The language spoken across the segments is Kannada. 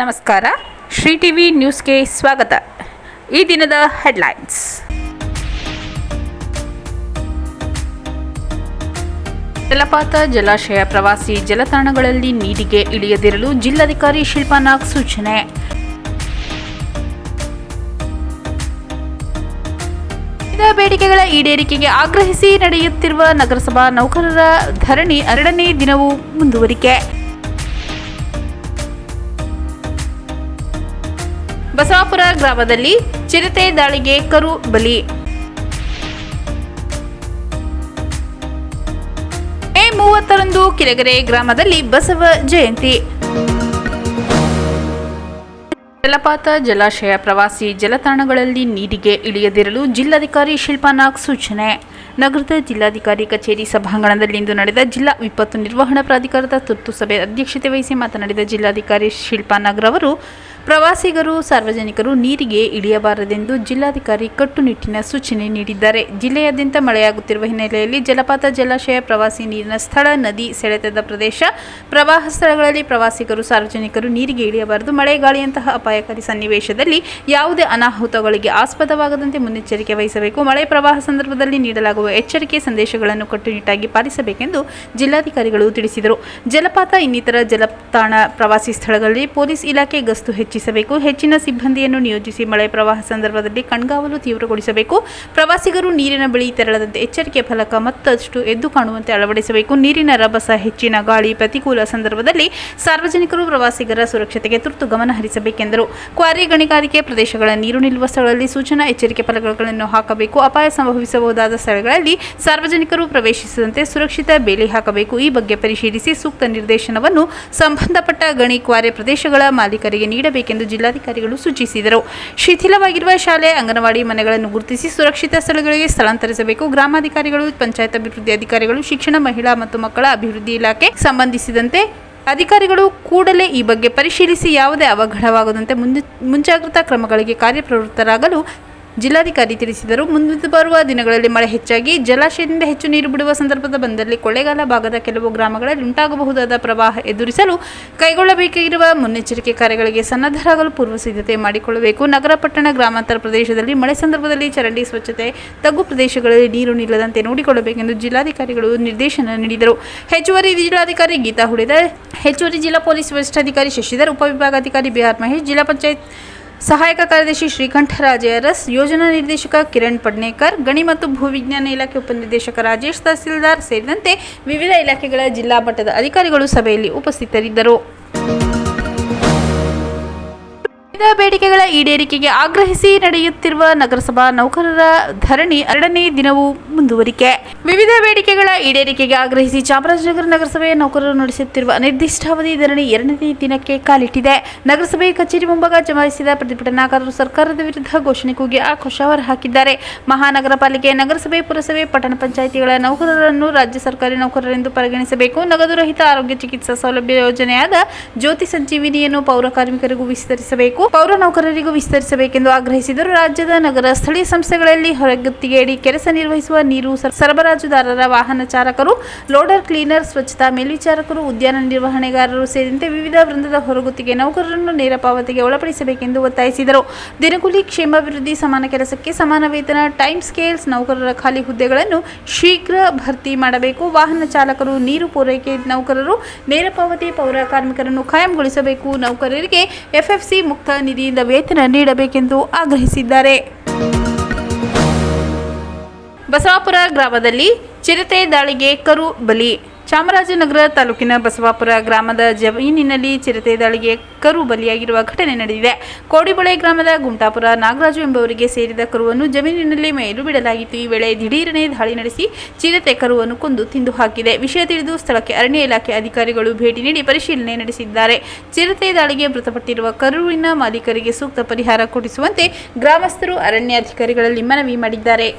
ನಮಸ್ಕಾರ. ಶ್ರೀ ಟಿವಿ ನ್ಯೂಸ್ಗೆ ಸ್ವಾಗತ. ಈ ದಿನದ ಹೆಡ್ಲೈನ್ಸ್. ಜಲಪಾತ ಜಲಾಶಯ ಪ್ರವಾಸಿ ಜಲತಾಣಗಳಲ್ಲಿ ನೀರಿಗೆ ಇಳಿಯದಿರಲು ಜಿಲ್ಲಾಧಿಕಾರಿ ಶಿಲ್ಪಾ ನಾಗ್ ಸೂಚನೆ ಬೇಡಿಕೆಗಳ ಈಡೇರಿಕೆಗೆ ಆಗ್ರಹಿಸಿ ನಡೆಯುತ್ತಿರುವ ನಗರಸಭಾ ನೌಕರರ ಧರಣಿ ಎರಡನೇ ದಿನವೂ ಮುಂದುವರಿಕೆ. ಬಸವಾಪುರ ಗ್ರಾಮದಲ್ಲಿ ಚಿರತೆ ದಾಳಿಗೆ ಕರು ಬಲಿ. ಮೇ ಮೂವತ್ತರಂದು ಗ್ರಾಮದಲ್ಲಿ ಬಸವ ಜಯಂತಿ. ಜಲಪಾತ ಜಲಾಶಯ ಪ್ರವಾಸಿ ಜಲತಾಣಗಳಲ್ಲಿ ನೀರಿಗೆ ಇಳಿಯದಿರಲು ಜಿಲ್ಲಾಧಿಕಾರಿ ಶಿಲ್ಪಾ ನಾಗ್ ಸೂಚನೆ. ನಗರದ ಜಿಲ್ಲಾಧಿಕಾರಿ ಕಚೇರಿ ಸಭಾಂಗಣದಲ್ಲಿಂದು ನಡೆದ ಜಿಲ್ಲಾ ವಿಪತ್ತು ನಿರ್ವಹಣಾ ಪ್ರಾಧಿಕಾರದ ತುರ್ತು ಸಭೆ ಅಧ್ಯಕ್ಷತೆ ವಹಿಸಿ ಮಾತನಾಡಿದ ಜಿಲ್ಲಾಧಿಕಾರಿ ಶಿಲ್ಪಾ ರವರು ಪ್ರವಾಸಿಗರು, ಸಾರ್ವಜನಿಕರು ನೀರಿಗೆ ಇಳಿಯಬಾರದೆಂದು ಜಿಲ್ಲಾಧಿಕಾರಿ ಕಟ್ಟುನಿಟ್ಟಿನ ಸೂಚನೆ ನೀಡಿದ್ದಾರೆ. ಜಿಲ್ಲೆಯಾದ್ಯಂತ ಮಳೆಯಾಗುತ್ತಿರುವ ಹಿನ್ನೆಲೆಯಲ್ಲಿ ಜಲಪಾತ, ಜಲಾಶಯ, ಪ್ರವಾಸಿ ನೀರಿನ ಸ್ಥಳ, ನದಿ, ಸೆಳೆತದ ಪ್ರದೇಶ, ಪ್ರವಾಹ ಸ್ಥಳಗಳಲ್ಲಿ ಪ್ರವಾಸಿಗರು, ಸಾರ್ವಜನಿಕರು ನೀರಿಗೆ ಇಳಿಯಬಾರದು. ಮಳೆ ಗಾಳಿಯಂತಹ ಅಪಾಯಕಾರಿ ಸನ್ನಿವೇಶದಲ್ಲಿ ಯಾವುದೇ ಅನಾಹುತಗಳಿಗೆ ಆಸ್ಪದವಾಗದಂತೆ ಮುನ್ನೆಚ್ಚರಿಕೆ ವಹಿಸಬೇಕು. ಮಳೆ ಪ್ರವಾಹ ಸಂದರ್ಭದಲ್ಲಿ ನೀಡಲಾಗುವ ಎಚ್ಚರಿಕೆ ಸಂದೇಶಗಳನ್ನು ಕಟ್ಟುನಿಟ್ಟಾಗಿ ಪಾಲಿಸಬೇಕೆಂದು ಜಿಲ್ಲಾಧಿಕಾರಿಗಳು ತಿಳಿಸಿದರು. ಜಲಪಾತ ಇನ್ನಿತರ ಜಲತಾಣ ಪ್ರವಾಸಿ ಸ್ಥಳಗಳಲ್ಲಿ ಪೊಲೀಸ್ ಇಲಾಖೆ ಗಸ್ತು ಹೆಚ್ಚಿಸಬೇಕು ಹೆಚ್ಚಿನ ಸಿಬ್ಬಂದಿಯನ್ನು ನಿಯೋಜಿಸಿ ಮಳೆ ಪ್ರವಾಹ ಸಂದರ್ಭದಲ್ಲಿ ಕಣ್ಗಾವಲು ತೀವ್ರಗೊಳಿಸಬೇಕು. ಪ್ರವಾಸಿಗರು ನೀರಿನ ಬಳಿ ತೆರಳದಂತೆ ಎಚ್ಚರಿಕೆ ಫಲಕ ಮತ್ತಷ್ಟು ಎದ್ದು ಕಾಣುವಂತೆ ಅಳವಡಿಸಬೇಕು. ನೀರಿನ ರಭಸ, ಹೆಚ್ಚಿನ ಗಾಳಿ ಪ್ರತಿಕೂಲ ಸಂದರ್ಭದಲ್ಲಿ ಸಾರ್ವಜನಿಕರು ಪ್ರವಾಸಿಗರ ಸುರಕ್ಷತೆಗೆ ತುರ್ತು ಗಮನ ಹರಿಸಬೇಕೆಂದರು. ಕ್ವಾರಿ ಗಣಿಗಾರಿಕೆ ಪ್ರದೇಶಗಳ ನೀರು ನಿಲ್ಲುವ ಸ್ಥಳಗಳಲ್ಲಿ ಸೂಚನಾ ಎಚ್ಚರಿಕೆ ಫಲಕಗಳನ್ನು ಹಾಕಬೇಕು. ಅಪಾಯ ಸಂಭವಿಸಬಹುದಾದ ಸ್ಥಳಗಳಲ್ಲಿ ಸಾರ್ವಜನಿಕರು ಪ್ರವೇಶಿಸದಂತೆ ಸುರಕ್ಷಿತ ಬೇಲಿ ಹಾಕಬೇಕು. ಈ ಬಗ್ಗೆ ಪರಿಶೀಲಿಸಿ ಸೂಕ್ತ ನಿರ್ದೇಶನವನ್ನು ಸಂಬಂಧಪಟ್ಟ ಗಣಿ ಕ್ವಾರೆ ಪ್ರದೇಶಗಳ ಮಾಲೀಕರಿಗೆ ನೀಡಬೇಕೆಂದು ಜಿಲ್ಲಾಧಿಕಾರಿಗಳು ಸೂಚಿಸಿದರು. ಶಿಥಿಲವಾಗಿರುವ ಶಾಲೆ, ಅಂಗನವಾಡಿ ಮನೆಗಳನ್ನು ಗುರುತಿಸಿ ಸುರಕ್ಷಿತ ಸ್ಥಳಗಳಿಗೆ ಸ್ಥಳಾಂತರಿಸಬೇಕು. ಗ್ರಾಮಾಧಿಕಾರಿಗಳು, ಪಂಚಾಯತ್ ಅಭಿವೃದ್ಧಿ ಅಧಿಕಾರಿಗಳು, ಶಿಕ್ಷಣ, ಮಹಿಳಾ ಮತ್ತು ಮಕ್ಕಳ ಅಭಿವೃದ್ಧಿ ಇಲಾಖೆ ಸಂಬಂಧಿಸಿದಂತೆ ಅಧಿಕಾರಿಗಳು ಕೂಡಲೇ ಈ ಬಗ್ಗೆ ಪರಿಶೀಲಿಸಿ ಯಾವುದೇ ಅವಘಡವಾಗದಂತೆ ಮುಂಜಾಗ್ರತಾ ಕ್ರಮಗಳಿಗೆ ಕಾರ್ಯಪ್ರವೃತ್ತರಾಗಲು ಜಿಲ್ಲಾಧಿಕಾರಿ ತಿಳಿಸಿದರು ಮುಂದೆ ಬರುವ ದಿನಗಳಲ್ಲಿ ಮಳೆ ಹೆಚ್ಚಾಗಿ, ಜಲಾಶಯದಿಂದ ಹೆಚ್ಚು ನೀರು ಬಿಡುವ ಸಂದರ್ಭದ ಬಂದಲ್ಲಿ ಕೊಳ್ಳೇಗಾಲ ಭಾಗದ ಕೆಲವು ಗ್ರಾಮಗಳಲ್ಲಿ ಉಂಟಾಗಬಹುದಾದ ಪ್ರವಾಹ ಎದುರಿಸಲು ಕೈಗೊಳ್ಳಬೇಕಿರುವ ಮುನ್ನೆಚ್ಚರಿಕೆ ಕಾರ್ಯಗಳಿಗೆ ಸನ್ನದ್ಧರಾಗಲು ಪೂರ್ವ ಸಿದ್ಧತೆ ಮಾಡಿಕೊಳ್ಳಬೇಕು. ನಗರ ಪಟ್ಟಣ ಗ್ರಾಮಾಂತರ ಪ್ರದೇಶದಲ್ಲಿ ಮಳೆ ಸಂದರ್ಭದಲ್ಲಿ ಚರಂಡಿ ಸ್ವಚ್ಛತೆ, ತಗ್ಗು ಪ್ರದೇಶಗಳಲ್ಲಿ ನೀರು ನಿಲ್ಲದಂತೆ ನೋಡಿಕೊಳ್ಳಬೇಕೆಂದು ಜಿಲ್ಲಾಧಿಕಾರಿಗಳು ನಿರ್ದೇಶನ ನೀಡಿದರು. ಹೆಚ್ಚುವರಿ ಜಿಲ್ಲಾಧಿಕಾರಿ ಗೀತಾ ಹುಡಿದ, ಹೆಚ್ಚುವರಿ ಜಿಲ್ಲಾ ಪೊಲೀಸ್ ವರಿಷ್ಠಾಧಿಕಾರಿ ಶಶಿಧರ್, ಉಪವಿಭಾಗಾಧಿಕಾರಿ ಬಿಆರ್ ಮಹೇಶ್, ಜಿಲ್ಲಾ ಪಂಚಾಯತ್ ಸಹಾಯಕ ಕಾರ್ಯದರ್ಶಿ ಶ್ರೀಕಂಠರಾಜ ಅರಸ್ ಯೋಜನಾ ನಿರ್ದೇಶಕ ಕಿರಣ್ ಪಡ್ನೇಕರ್, ಗಣಿ ಮತ್ತು ಭೂವಿಜ್ಞಾನ ಇಲಾಖೆ ಉಪನಿರ್ದೇಶಕ ರಾಜೇಶ್ ತಹಸೀಲ್ದಾರ್ ಸೇರಿದಂತೆ ವಿವಿಧ ಇಲಾಖೆಗಳ ಜಿಲ್ಲಾ ಮಟ್ಟದ ಅಧಿಕಾರಿಗಳು ಸಭೆಯಲ್ಲಿ ಉಪಸ್ಥಿತರಿದ್ದರು. ವಿವಿಧ ಬೇಡಿಕೆಗಳ ಈಡೇರಿಕೆಗೆ ಆಗ್ರಹಿಸಿ ನಡೆಯುತ್ತಿರುವ ನಗರಸಭಾ ನೌಕರರ ಧರಣಿ ಎರಡನೇ ದಿನವೂ ಮುಂದುವರಿಕೆ. ವಿವಿಧ ಬೇಡಿಕೆಗಳ ಈಡೇರಿಕೆಗೆ ಆಗ್ರಹಿಸಿ ಚಾಮರಾಜನಗರ ನಗರಸಭೆ ನೌಕರರು ನಡೆಸುತ್ತಿರುವ ಅನಿರ್ದಿಷ್ಟಾವಧಿ ಧರಣಿ ಎರಡನೇ ದಿನಕ್ಕೆ ಕಾಲಿಟ್ಟಿದೆ. ನಗರಸಭೆ ಕಚೇರಿ ಮುಂಭಾಗ ಜಮಾಯಿಸಿದ ಪ್ರತಿಭಟನಾಕಾರರು ಸರ್ಕಾರದ ವಿರುದ್ಧ ಘೋಷಣೆ ಕೂಗಿ ಆಕ್ರೋಶ ಹೊರಹಾಕಿದ್ದಾರೆ. ಮಹಾನಗರ ಪಾಲಿಕೆ, ನಗರಸಭೆ, ಪುರಸಭೆ, ಪಟ್ಟಣ ಪಂಚಾಯಿತಿಗಳ ನೌಕರರನ್ನು ರಾಜ್ಯ ಸರ್ಕಾರಿ ನೌಕರರೆಂದು ಪರಿಗಣಿಸಬೇಕು. ನಗದು ರಹಿತ ಆರೋಗ್ಯ ಚಿಕಿತ್ಸಾ ಸೌಲಭ್ಯ ಯೋಜನೆಯಾದ ಜ್ಯೋತಿ ಸಂಜೀವಿನಿಯನ್ನು ಪೌರ ಕಾರ್ಮಿಕರಿಗೂ ವಿಸ್ತರಿಸಬೇಕು. ಪೌರ ನೌಕರರಿಗೂ ವಿಸ್ತರಿಸಬೇಕೆಂದು ಆಗ್ರಹಿಸಿದರು. ರಾಜ್ಯದ ನಗರ ಸ್ಥಳೀಯ ಸಂಸ್ಥೆಗಳಲ್ಲಿ ಹೊರಗುತ್ತಿಗೆಯಡಿ ಕೆಲಸ ನಿರ್ವಹಿಸುವ ನೀರು ಸರಬರಾಜುದಾರರ ವಾಹನ ಚಾಲಕರು, ಲೋಡರ್ ಕ್ಲೀನರ್, ಸ್ವಚ್ಛತಾ ಮೇಲ್ವಿಚಾರಕರು, ಉದ್ಯಾನ ನಿರ್ವಹಣೆಗಾರರು ಸೇರಿದಂತೆ ವಿವಿಧ ವೃಂದದ ಹೊರಗುತ್ತಿಗೆ ನೌಕರರನ್ನು ನೇರ ಪಾವತಿಗೆ ಒಳಪಡಿಸಬೇಕೆಂದು ಒತ್ತಾಯಿಸಿದರು. ದಿನಗೂಲಿ ಕ್ಷೇಮಾಭಿವೃದ್ಧಿ ಸಮಾನ ಕೆಲಸಕ್ಕೆ ಸಮಾನ ವೇತನ, ಟೈಮ್ ಸ್ಕೇಲ್ಸ್, ನೌಕರರ ಖಾಲಿ ಹುದ್ದೆಗಳನ್ನು ಶೀಘ್ರ ಭರ್ತಿ ಮಾಡಬೇಕು. ವಾಹನ ಚಾಲಕರು, ನೀರು ಪೂರೈಕೆ ನೌಕರರು, ನೇರ ಪಾವತಿ ಪೌರ ಕಾರ್ಮಿಕರನ್ನು ಖಾಯಂಗೊಳಿಸಬೇಕು. ನೌಕರರಿಗೆ ಎಫ್ಎಫ್ಸಿ ಮುಕ್ತ ನಿಧಿಯಿಂದ ವೇತನ ನೀಡಬೇಕೆಂದು ಆಗ್ರಹಿಸಿದ್ದಾರೆ. ಬಸವಾಪುರ ಗ್ರಾಮದಲ್ಲಿ ಚಿರತೆ ದಾಳಿಗೆ ಕರು ಬಲಿ. ಚಾಮರಾಜನಗರ ತಾಲೂಕಿನ ಬಸವಾಪುರ ಗ್ರಾಮದ ಜಮೀನಿನಲ್ಲಿ ಚಿರತೆ ದಾಳಿಗೆ ಕರು ಬಲಿಯಾಗಿರುವ ಘಟನೆ ನಡೆದಿದೆ. ಕೋಡಿಬಳೆ ಗ್ರಾಮದ ಗುಂಟಾಪುರ ನಾಗರಾಜು ಎಂಬುವರಿಗೆ ಸೇರಿದ ಕರುವನ್ನು ಜಮೀನಿನಲ್ಲಿ ಮೇಲು ಬಿಡಲಾಗಿತ್ತು. ಈ ವೇಳೆ ದಿಢೀರನೆ ದಾಳಿ ನಡೆಸಿ ಚಿರತೆ ಕರುವನ್ನು ಕೊಂದು ತಿಂದು ಹಾಕಿದೆ. ವಿಷಯ ತಿಳಿದು ಸ್ಥಳಕ್ಕೆ ಅರಣ್ಯ ಇಲಾಖೆ ಅಧಿಕಾರಿಗಳು ಭೇಟಿ ನೀಡಿ ಪರಿಶೀಲನೆ ನಡೆಸಿದ್ದಾರೆ. ಚಿರತೆ ದಾಳಿಗೆ ಮೃತಪಟ್ಟಿರುವ ಕರುವಿನ ಮಾಲೀಕರಿಗೆ ಸೂಕ್ತ ಪರಿಹಾರ ಕೊಡಿಸುವಂತೆ ಗ್ರಾಮಸ್ಥರು ಅರಣ್ಯಾಧಿಕಾರಿಗಳಲ್ಲಿ ಮನವಿ ಮಾಡಿದ್ದಾರೆ.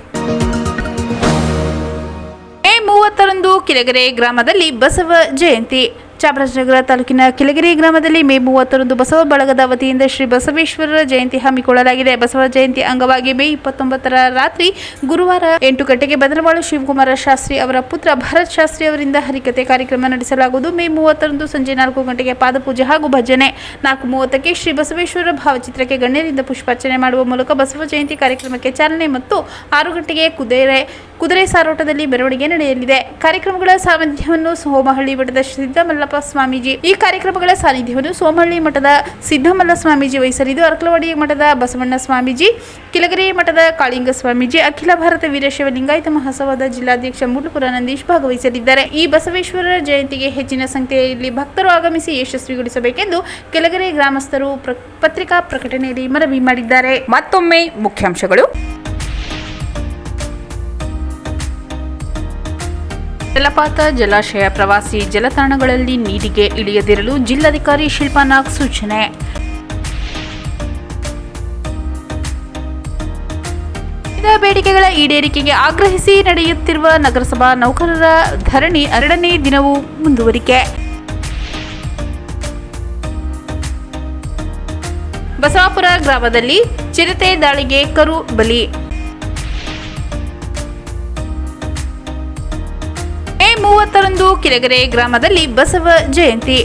ಮೂವತ್ತರಂದು ಕಿಲಗೆರೆ ಗ್ರಾಮದಲ್ಲಿ ಬಸವ ಜಯಂತಿ. ಚಾಮರಾಜನಗರ ತಾಲೂಕಿನ ಕಿಲಗಿರಿ ಗ್ರಾಮದಲ್ಲಿ ಮೇ ಮೂವತ್ತರಂದು ಬಸವ ಬಳಗದ ವತಿಯಿಂದ ಶ್ರೀ ಬಸವೇಶ್ವರರ ಜಯಂತಿ ಹಮ್ಮಿಕೊಳ್ಳಲಾಗಿದೆ. ಬಸವ ಜಯಂತಿ ಅಂಗವಾಗಿ ಮೇ ಇಪ್ಪತ್ತೊಂಬತ್ತರ ರಾತ್ರಿ ಗುರುವಾರ ಎಂಟು ಗಂಟೆಗೆ ಬದನವಾಳು ಶಿವಕುಮಾರ ಶಾಸ್ತ್ರಿ ಅವರ ಪುತ್ರ ಭರತ್ ಶಾಸ್ತ್ರಿ ಅವರಿಂದ ಹರಿಕತೆ ಕಾರ್ಯಕ್ರಮ ನಡೆಸಲಾಗುವುದು. ಮೇ ಮೂವತ್ತರಂದು ಸಂಜೆ ನಾಲ್ಕು ಗಂಟೆಗೆ ಪಾದಪೂಜೆ ಹಾಗೂ ಭಜನೆ. ನಾಲ್ಕು ಮೂವತ್ತಕ್ಕೆ ಶ್ರೀ ಬಸವೇಶ್ವರ ಭಾವಚಿತ್ರಕ್ಕೆ ಗಣ್ಯರಿಂದ ಪುಷ್ಪಾರ್ಚನೆ ಮಾಡುವ ಮೂಲಕ ಬಸವ ಜಯಂತಿ ಕಾರ್ಯಕ್ರಮಕ್ಕೆ ಚಾಲನೆ ಮತ್ತು ಆರು ಗಂಟೆಗೆ ಕುದುರೆ ಕುದುರೆ ಸಾರೋಟದಲ್ಲಿ ಮೆರವಣಿಗೆ ನಡೆಯಲಿದೆ. ಕಾರ್ಯಕ್ರಮಗಳ ಸಾನ್ನಿಧ್ಯವನ್ನು ಸೋಮಹಳ್ಳಿ ಮಠದ ಸಿದ್ದಮಲ್ಲಪ್ಪ ಸ್ವಾಮೀಜಿ, ಈ ಕಾರ್ಯಕ್ರಮಗಳ ಸಾನ್ನಿಧ್ಯವನ್ನು ಸೋಮಹಳ್ಳಿ ಮಠದ ಸಿದ್ದಮಲ್ಲ ಸ್ವಾಮೀಜಿ ವಹಿಸಲಿದ್ದು, ಅರ್ಕಲವಾಡಿ ಮಠದ ಬಸವಣ್ಣ ಸ್ವಾಮೀಜಿ, ಕಿಲಗರಿ ಮಠದ ಕಾಳಿಂಗ ಸ್ವಾಮೀಜಿ, ಅಖಿಲ ಭಾರತ ವೀರಶೈವ ಲಿಂಗಾಯತ ಮಹಾಸಭಾದ ಜಿಲ್ಲಾಧ್ಯಕ್ಷ ಮುಡ್ಲುಪುರ ನಂದೀಶ್ ಭಾಗವಹಿಸಲಿದ್ದಾರೆ. ಈ ಬಸವೇಶ್ವರರ ಜಯಂತಿಗೆ ಹೆಚ್ಚಿನ ಸಂಖ್ಯೆಯಲ್ಲಿ ಭಕ್ತರು ಆಗಮಿಸಿ ಯಶಸ್ವಿಗೊಳಿಸಬೇಕೆಂದು ಕೆಲಗರೆ ಗ್ರಾಮಸ್ಥರು ಪತ್ರಿಕಾ ಪ್ರಕಟಣೆಯಲ್ಲಿ ಮನವಿ ಮಾಡಿದ್ದಾರೆ. ಮತ್ತೊಮ್ಮೆ ಮುಖ್ಯಾಂಶಗಳು. ಜಲಪಾತ ಜಲಾಶಯ ಪ್ರವಾಸಿ ಜಲತಾಣಗಳಲ್ಲಿ ನೀರಿಗೆ ಇಳಿಯದಿರಲು ಜಿಲ್ಲಾಧಿಕಾರಿ ಶಿಲ್ಪಾ ನಾಗ್ ಸೂಚನೆ ಬೇಡಿಕೆಗಳ ಈಡೇರಿಕೆಗೆ ಆಗ್ರಹಿಸಿ ನಡೆಯುತ್ತಿರುವ ನಗರಸಭಾ ನೌಕರರ ಧರಣಿ ಎರಡನೇ ದಿನವೂ ಮುಂದುವರಿಕೆ. ಬಸವಾಪುರ ಗ್ರಾಮದಲ್ಲಿ ಚಿರತೆ ದಾಳಿಗೆ ಕರು ಬಲಿ. ಮೂವತ್ತರಂದು ಕೆರೆಗೆರೆ ಗ್ರಾಮದಲ್ಲಿ ಬಸವ ಜಯಂತಿ.